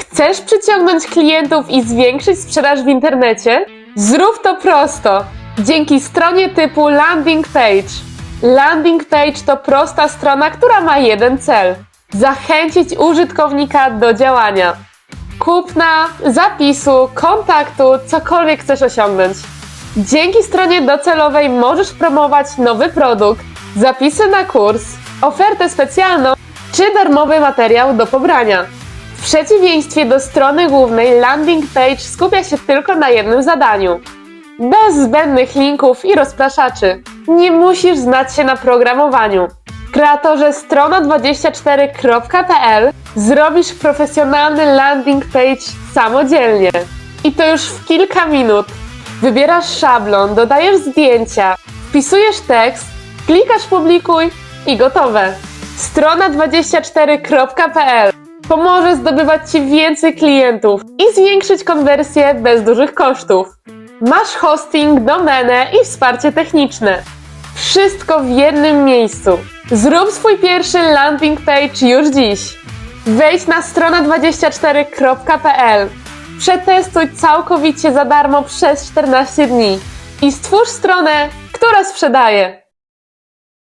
Chcesz przyciągnąć klientów i zwiększyć sprzedaż w internecie? Zrób to prosto dzięki stronie typu landing page. Landing page to prosta strona, która ma jeden cel: zachęcić użytkownika do działania. Kupna, zapisu, kontaktu, cokolwiek chcesz osiągnąć. Dzięki stronie docelowej możesz promować nowy produkt, zapisy na kurs, ofertę specjalną czy darmowy materiał do pobrania. W przeciwieństwie do strony głównej, landing page skupia się tylko na jednym zadaniu. Bez zbędnych linków i rozpraszaczy. Nie musisz znać się na programowaniu. Kreatorze strona24.pl zrobisz profesjonalny landing page samodzielnie. I to już w kilka minut. Wybierasz szablon, dodajesz zdjęcia, wpisujesz tekst, klikasz publikuj i gotowe. Strona24.pl pomoże zdobywać Ci więcej klientów i zwiększyć konwersję bez dużych kosztów. Masz hosting, domenę i wsparcie techniczne. Wszystko w jednym miejscu. Zrób swój pierwszy landing page już dziś. Wejdź na strona24.pl. Przetestuj całkowicie za darmo przez 14 dni i stwórz stronę, która sprzedaje.